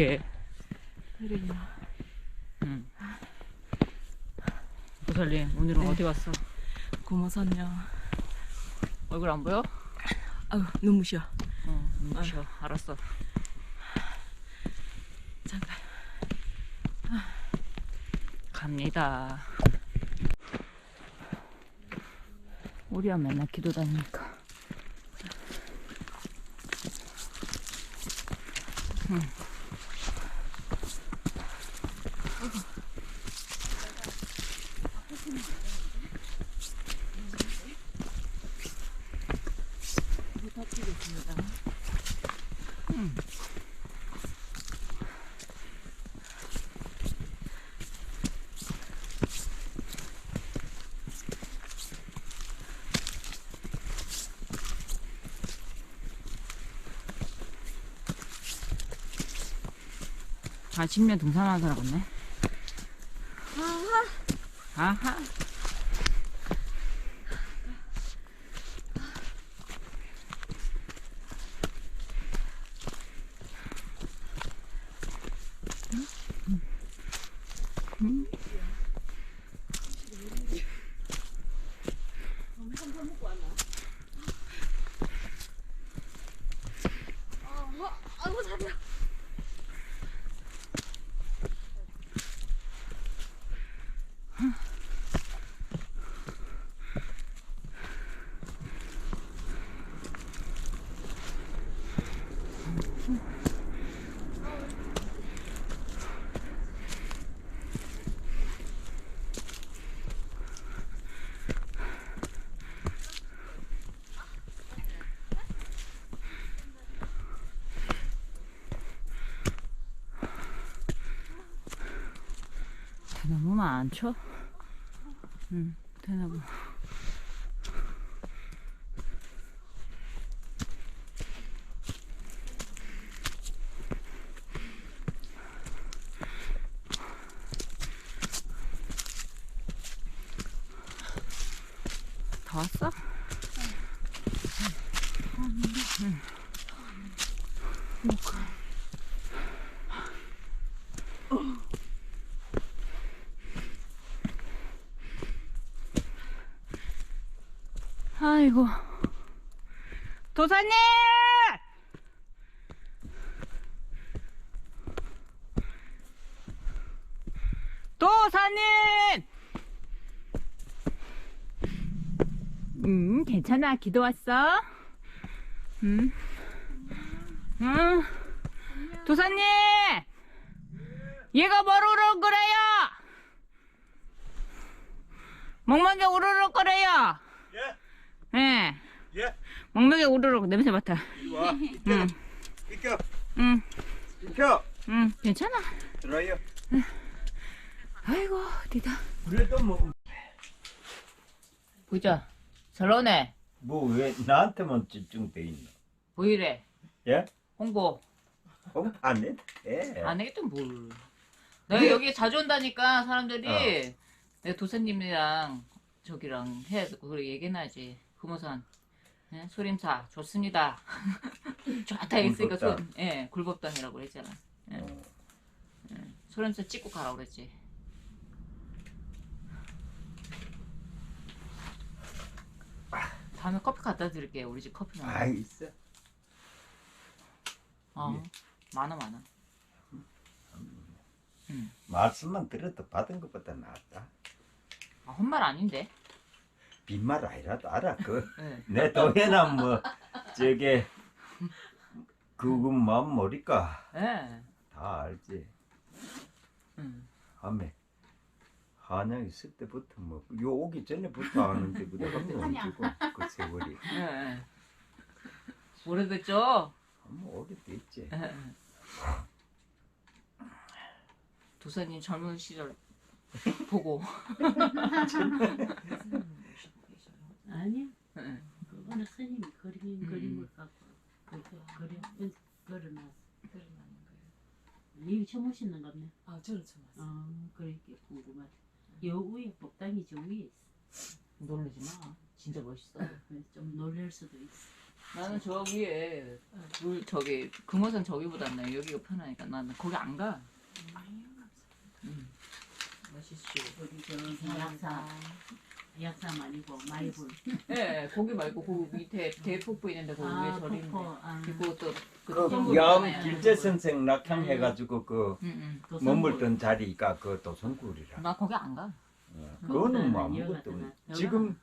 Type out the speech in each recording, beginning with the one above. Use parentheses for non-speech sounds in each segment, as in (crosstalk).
이렇게. 그러냐. 응. 보살님, 오늘은 네. 어디 갔어? 고모선녀. 얼굴 안 보여? 아유, 눈부셔. 어, 눈부셔. 알았어. 잠깐. 갑니다. 우리야 맨날 기도 다니니까. 응. 40년 등산하는 사람 같네. 아하. 아하. 대나무 많죠? 응, 대나무. 다 왔어? 응. 아이고. 도사님! 도사님! 음, 괜찮아. 기도 왔어? 음. 응. 도사님! 얘가 뭘 우르르거려요? 멍멍이 우르르거려요? 예? 예. 예? 멍멍이 우르르 냄새 맡아. 이리 와. 응. 비켜. 응, 비켜. 응, 괜찮아. 들어와요. 아이고, 어디다. 그래도 뭐, 보자. 잘 나오네. 뭐 왜 나한테만 집중돼 있노? 보이래. 예? 홍보. 어? 안 해? 예. 안 하겠든 뭘. 내가 여기 자주 온다니까 사람들이 어. 내가 도사님이랑 저기랑 해 그래 얘기해놔야지. 금호산. 예? 소림사 좋습니다. (laughs) 좋다 했으니까 소, 굴법당. 예, 굴법당이라고 했잖아. 예. 어. 소림사 찍고 가라 그랬지. 다음에 커피 갖다 드릴게요. 우리 집 커피 많아. 아 있어. 어, 많아 많아. 말씀만 들어도 받은 것보다 낫다. 아, 헛말 아닌데. 빈말 아니라도 알아. 그 예. (laughs) 내 도해나 뭐 저게 그거 마음 모르까 예. 다 알지. 음. 하메 한양 있을 때부터 뭐요 오기 전에부터 아는데 그래 한명 언제고 그 세월이 예, 예. 오래됐죠? 한번 오래됐지. 예, 예. 도사님 젊은 시절 보고. (laughs) 아니야. 예. 그거는 스님이 그림 음. 그림을 갖고 그렇게 그림 그려놨어. 이 처음 오시는 겁네. 아, 저는 처음 왔어요. 아, 그렇게 궁금하다. 여 위에 복당이 저 위에 있어. 놀라지 마. 진짜 멋있어. 그래서 좀 놀랄 수도 있어. 나는 저 위에 물 저기 금호산 저기보다 나 여기가 편하니까 나는 거기 안 가. 음. 맛있죠. 우리 저 약사 약사 아니고 마이불. 예, 네, 거기 말고 그 밑에 대폭포 있는데 거기 아, 위에 절이 있는데. 폭포. 아. 그리고 또그 야음. 길재 선생 낙향 해가지고 그 응, 도성구. 머물던 자리가 그 도성굴이라. 응. 나 거기 안 가. 어, 그거는 뭐 아무것도 여기가 없- 지금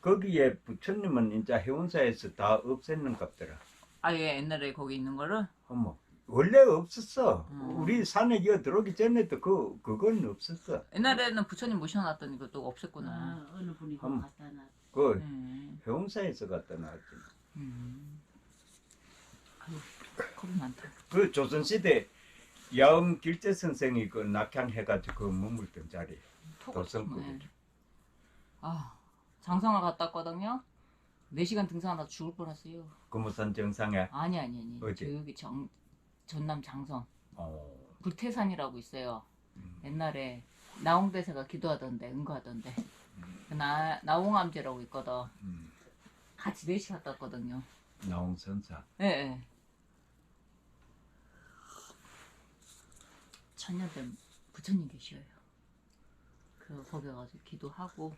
거기에 부처님은 이제 해운사에서 다 없앴는 값더라. 아예 옛날에 거기 있는 거를 어머 원래 없었어. 음. 우리 산에 이어 들어오기 전에도 그 그건 없었어. 옛날에는 부처님 모셔놨더니 그것도 없앴구나. 아, 어느 분이 그거 음. 갖다 놨. 그 음. 해운사에서 갖다 놨지. 음. 아유, 겁이 많다. 그 조선 시대 야음 길재 선생이 그 낙향해가지고 그 머물던 자리. 톡 도성구. 네. 아 장성을 갔다 왔거든요. 4시간 등산하다 죽을 뻔했어요. 금호산 정상에. 아니 아니 아니. 어디? 저 여기 정, 전남 장성 어. 불태산이라고 있어요. 음. 옛날에 나홍대사가 기도하던데 응거하던데 음. 나 나홍암제라고 있거든. 음. 같이 4시 갔다 왔거든요. 나홍선사. 예. 네, 천년된 부처님 계셔요. 그 거기 가서 기도하고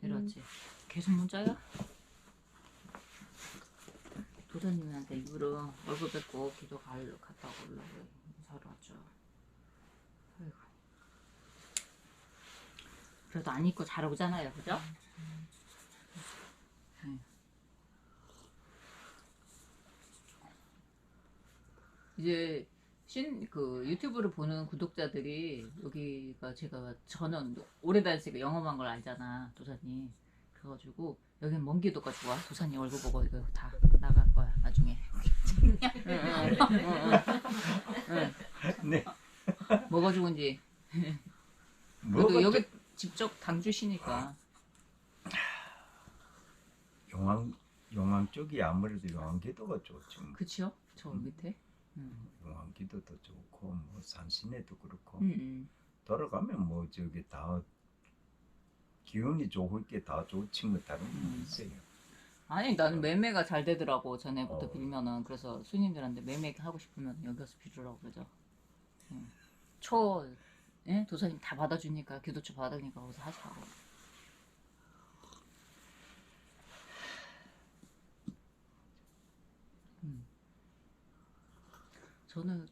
내려왔지. 계속 문자야? 도사님한테 일부러 얼굴 뵙고 기도 가려 갔다 오려고 인사를 왔죠. 아이고. 그래도 안 입고 잘 오잖아요, 그죠? 네. 이제 신 그 유튜브를 보는 구독자들이 여기가 제가 저는 오래 다녔으니까 영업한 걸 알잖아 도사님 그래가지고 여긴 먼 길도까지 와 도사님 얼굴 보고 이거 다 나중에 응. (laughs) 네. 뭐가 좋은지 그래도 여기 저- 직접 당주시니까 용왕 용왕 쪽이 아무래도 용왕 기도가 좋지. 뭐. 그치요? 저 밑에 응. 용왕 기도도 좋고 뭐 산신에도 그렇고 응, 응. 돌아가면 뭐 저기 다 기운이 좋을 게 다 좋지 뭐 다른 건 음. 있어요. 아니 나는 매매가 잘 되더라고 전에부터 어. 빌면은 그래서 손님들한테 매매 하고 싶으면 여기 와서 빌으라고 그러죠 응. 초 예? 도사님 다 받아주니까 기도초 받으니까 거기서 하시라고 음. 저는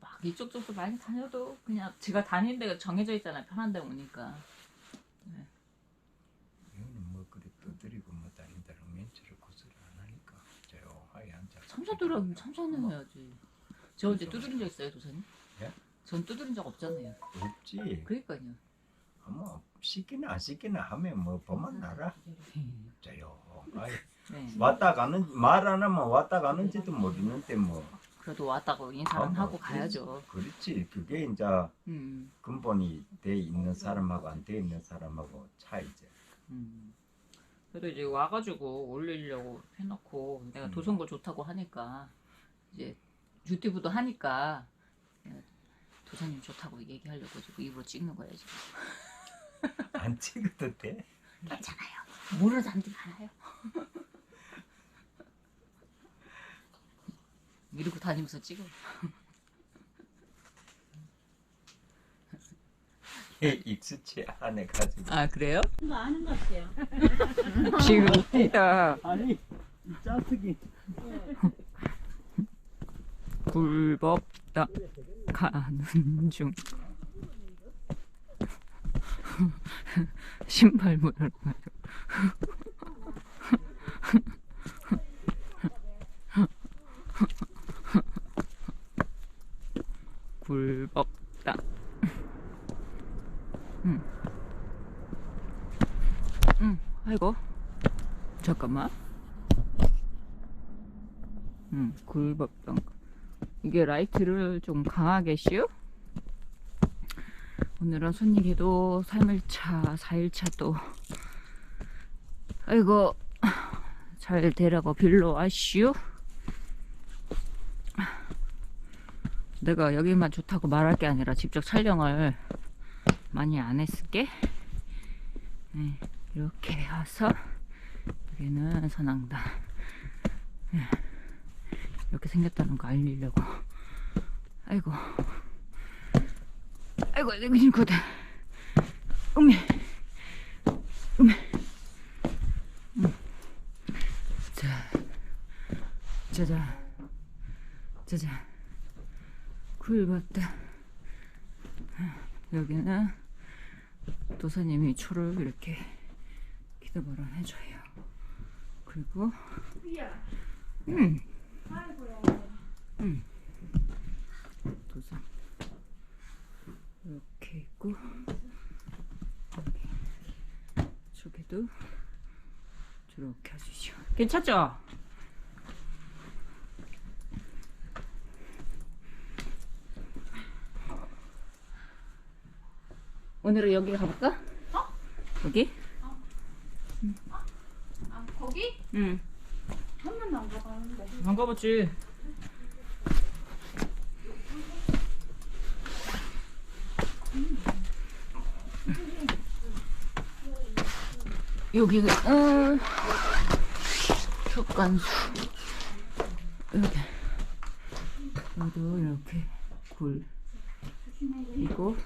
막 이쪽 저쪽 많이 다녀도 그냥 제가 다니는 데가 정해져 있잖아요 편한 데 오니까 이거는 뭐 그래 두드리고 뭐 다닌다는 멘트를 구슬을 안 하니까 조용하게 앉아. 참사들은 참사는 해야지. 저 언제 두드린 적 있어요, 도사님? 예? 전 두드린 적 없잖아요. 없지. 그러니까요. 뭐 시키나 안 시키나 하면 뭐 보면 알아. 조용하게 네. 왔다 가는 말 안 하면 왔다 가는지도 모르는데 뭐. 그래도 왔다고 인사는 아, 뭐, 하고 가야죠. 그렇지. 그게 이제 음, 근본이 돼 있는 사람하고 안 돼 있는 사람하고 차이지. 음. 그래도 이제 와가지고 올리려고 해놓고 내가 음. 도성고 좋다고 하니까 이제 유튜브도 하니까 도사님 좋다고 얘기하려고 지금 입으로 찍는 거야 지금. (laughs) 안 찍어도 돼. 괜찮아요. 모르는 사람들 많아요. 이러고 다니면서 찍어. 예, 익숙치 않아 가지고. 아 그래요? 그거 아는 것 같아요. 지금 야 아니 이 짜투기. 굴법 다 가는 중 (laughs) 신발문을 굴법다 응. 응, 아이고 잠깐만 응, 굴법당 이게 라이트를 좀 강하게 씌우. 오늘은 손님이도 3일차 4일차 또. 아이고 잘 되라고 빌러 와시오 내가 여기만 좋다고 말할 게 아니라 직접 촬영을 많이 안 했을게. 네, 이렇게 와서 여기는 선앙당. 이렇게 생겼다는 거 알리려고. 아이고. 아이고, 내가 힘거든. 음메. 음메. 음. 자. 짜잔. 짜잔. 굴봤다. 여기는 도사님이 초를 이렇게 기도바람 해줘요. 그리고 음. 음. 도사 이렇게 있고 저기도 저렇게 해주시오. 괜찮죠? 오늘은 여기 가볼까? 어? 여기? 아 거기? 응. 한 번도 안 가봤는데. 안 가봤지. 여기가 어, 촉간수 여기 여기도 이렇게 굴 그리고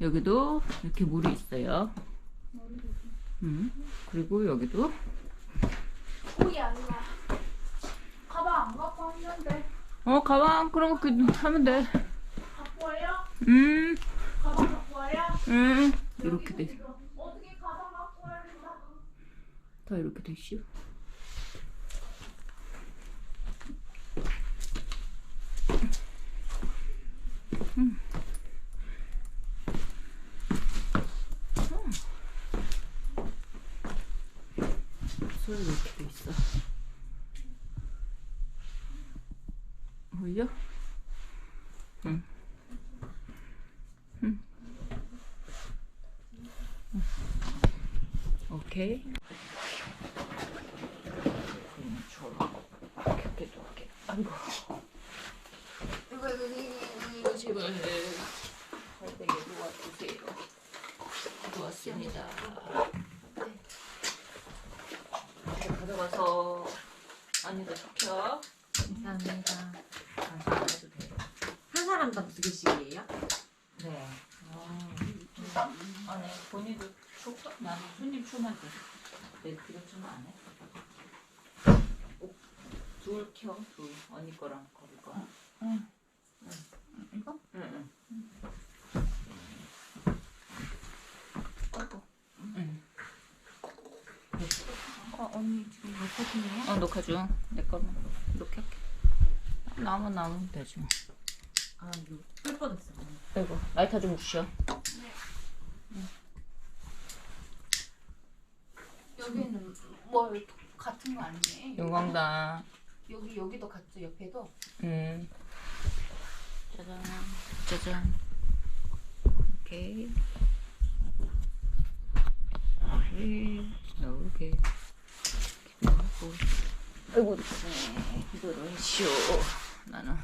여기도 이렇게 물이 있어요. 음 그리고 여기도 거기 아니라 가방 안 갖고 왔는데 어 가방 그런 거 그- 하면 돼. 갖고 와요? 음, 가방 갖고 와요? 음. 이렇게 돼. 어떻게 가방 갖고 와야 된다? 다 이렇게 돼 있어. 음. 소리 돼 있어. 그러면 좋아. 이렇게 놓을게. 아이고. 이거, 이거, 이거, 이거, 제발. 할때게 놓아주세요. 놓았습니다. 이렇게 가져가서 안에다 식혀. 감사합니다. 한 사람당 두 개씩이에요? 네. 아, 네. 본인도 초과? 나는 손님 초만 돼. 내 그거 좀안 해. 오, 둘 켜, 둘. 언니 거랑 거기 거. 응. 이거? 응, 응. 응. 어 언니 지금 녹화 중이에요? 어, 녹화 중. 내 거는 이렇게 할게. 나면 나면 되지. 아 이거 뺄 뻔했어. 아이고, 라이터 좀 주시오. 여기는 뭐 같은 거 아니에요? 용광당. 여기 여기도 같죠 옆에도? 음. 짜잔. 짜잔. 오케이. 오케이. 기도하고. 아이고, 네. 기도를 하시오. 나는.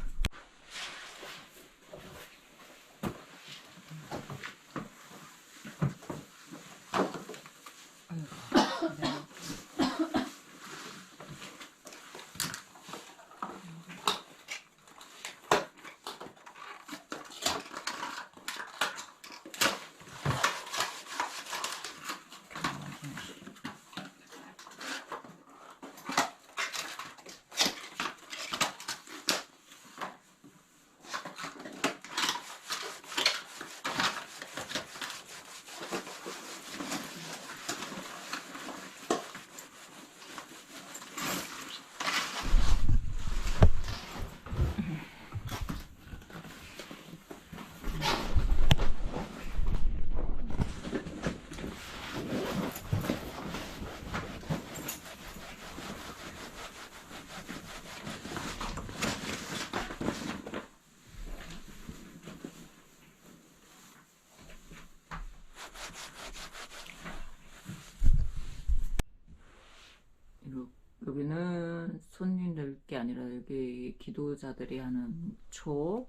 여기는 손님들 게 아니라 여기 기도자들이 하는 초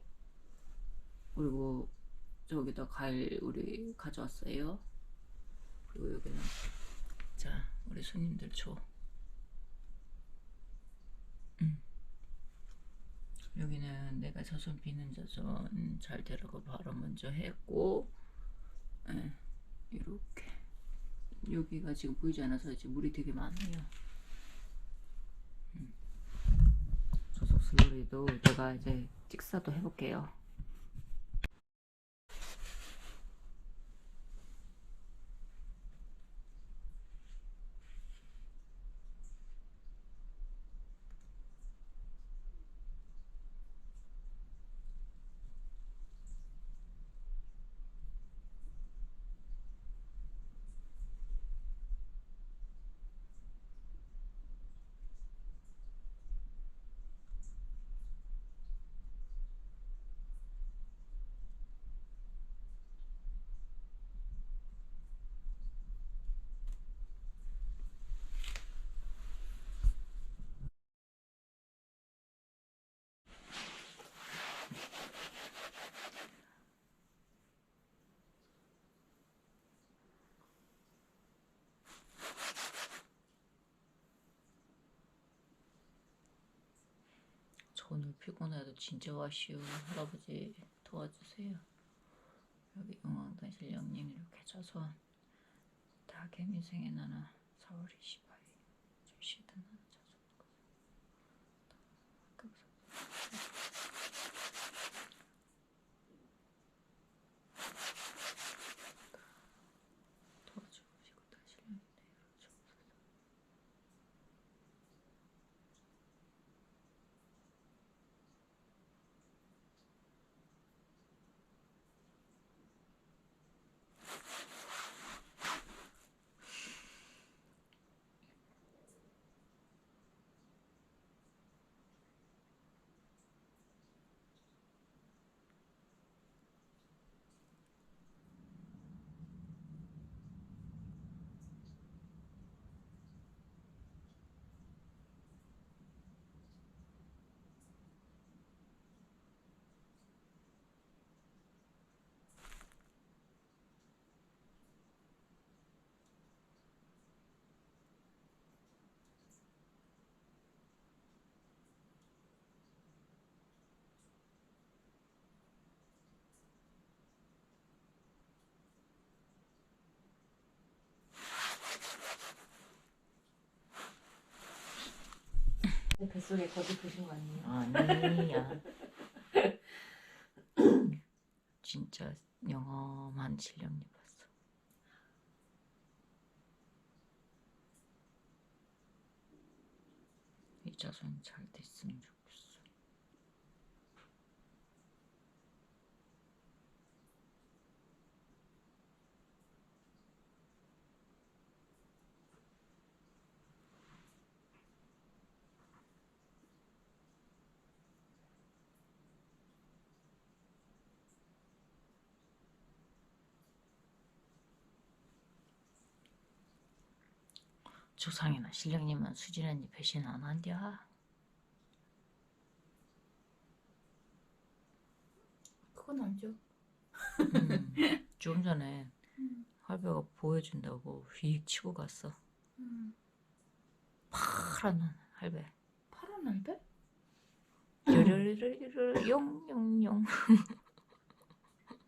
그리고 저기다 과일 우리 가져왔어요. 그리고 여기는 자 우리 손님들 초 여기는 내가 자손 비는 자손 잘 되라고 바로 먼저 했고 예, 이렇게 여기가 지금 보이지 않아서 지금 물이 되게 많아요. 음. 저속 슬러리도 내가 이제 찍사도 해볼게요. 저 오늘 피곤해도 진짜 와시오 할아버지 도와주세요. 여기 응원단 실령님 이렇게 자손 다 개미생에 나나 4월 28일 출시다 나나 자손 도와주시고 다 실령님 내려주옵소서. 뱃속에 거기 드신 거 아니에요? 아니야. (laughs) 진짜 영험한 실력님 봤어. 이 자손 잘 됐으면 좋겠어. 조상이나 실력님은 수진 언니 배신 안 한디야. 그건 알죠. 음, (laughs) 좀 전에 할배가 보여준다고 휙 치고 갔어. 음. 파란 할배. 파란 알배? 요르르르르 용용용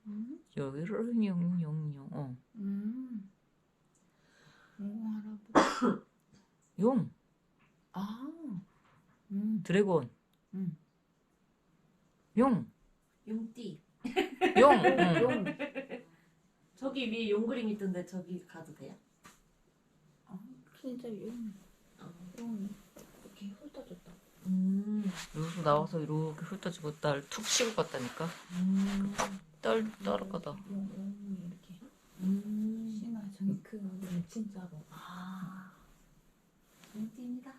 음. 요르르 용용용 어. 음. 오 할아버지. 용 아. 음. 드래곤 음. 용 용띠. 용. (laughs) 응. 용. 저기 위에 용 그림 있던데 저기 가도 돼요? 아, 진짜 용. 어. 용이 이렇게 훑어줬다. 음. 여기서 나와서 이렇게 훑어주고 딸툭 치고 갔다니까. 음. 용, 이렇게. 음. 신화 저기 그 네, 진짜로. 아. 용띠입니다.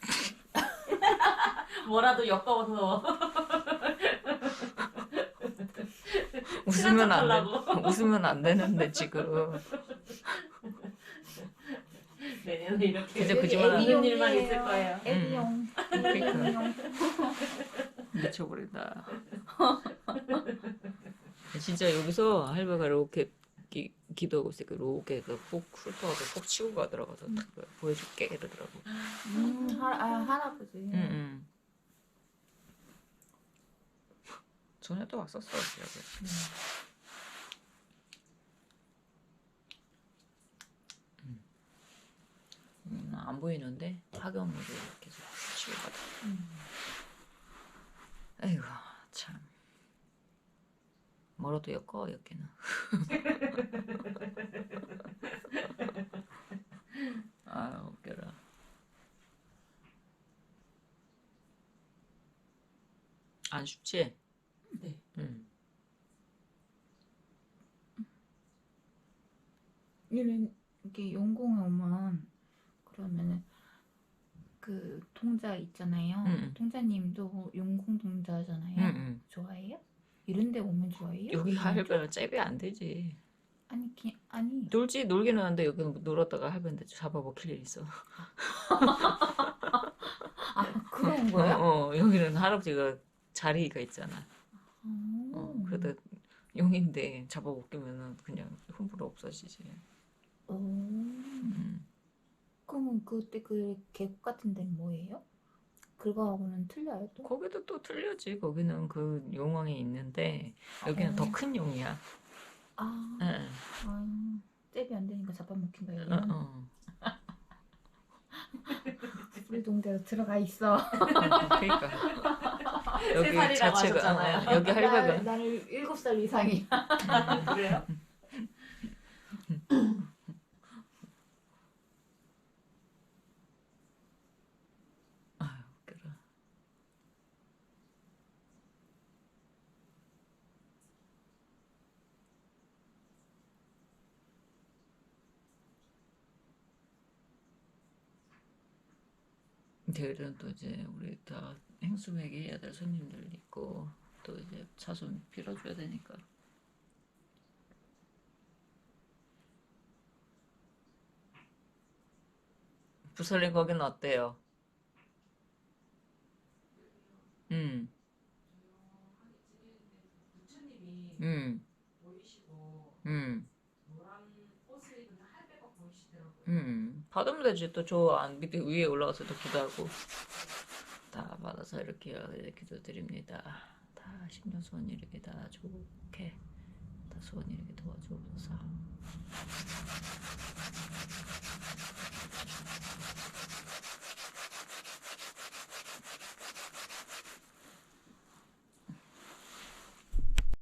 (laughs) 뭐라도 엮어서 (laughs) 웃으면 안. 돼. 웃으면 안 되는데 지금. 내년에 이렇게 이제 거짓말 안 있는 일만 있을 거예요. 애기용. 그러니까. 애기용. (laughs) 미쳐버린다. 진짜 여기서 할배가 이렇게 기, 기도하고 있으니까 이렇게 폭 훑어가지고 폭 치고 가더라고. 서 보여줄게 이러더라고. 음, 할, 아, 할아버지. 응, 응. 전에도 왔었어 여기. 음, 안 보이는데 학연물을 계속 치우거든. 아이고 참 멀어도 엮어 여기는. (laughs) 아 웃겨라. 안 춥지? 네. 응. 이런 이렇게 용궁에 오면 그러면은 그 동자 있잖아요. 응. 동자님도 용궁 동자잖아요. 응, 응. 좋아해요? 이런 데 오면 좋아해요? 여기 안 할배는 잽이 안 되지. 아니 기, 아니 놀지 놀기는 하는데 여기 놀았다가 할배한테 잡아 먹힐 일 있어. 아 (laughs) 그런 거야? 어, 어, 여기는 할아버지가 자리가 있잖아. 어, 어, 그래도 용인데 잡아 먹기면은 그냥 흠불어 없어지지. 오. 음. 그러면 그때 그 계곡 같은 데는 뭐예요? 그거하고는 틀려요 또? 거기도 또 틀려지. 거기는 그 용왕이 있는데 여기는 어. 더큰 용이야. 아, 응. 아 잽이 안 되니까 잡아먹힌 거예요. 어, 어. (laughs) 우리 동대로 들어가 있어. (laughs) 그러니까 (laughs) 여기 살이라고 자체가 하셨잖아요. 어, 여기 할배가 나는 일곱 살 이상이. 그래요? 아유 웃겨라. 내일은 또 이제 우리 다 행수맥이 해야 될 손님들 있고 또 이제 차손 빌어줘야 되니까 부설린 거기는 어때요? 음, 음, 음. 음. 받으면 되지. 또저안 밑에 위에 올라가서 또 기도하고 다 받아서 이렇게 기도 드립니다. 다 심령 소원 이렇게 다 좋게 다 소원 이렇게 도와주옵소서.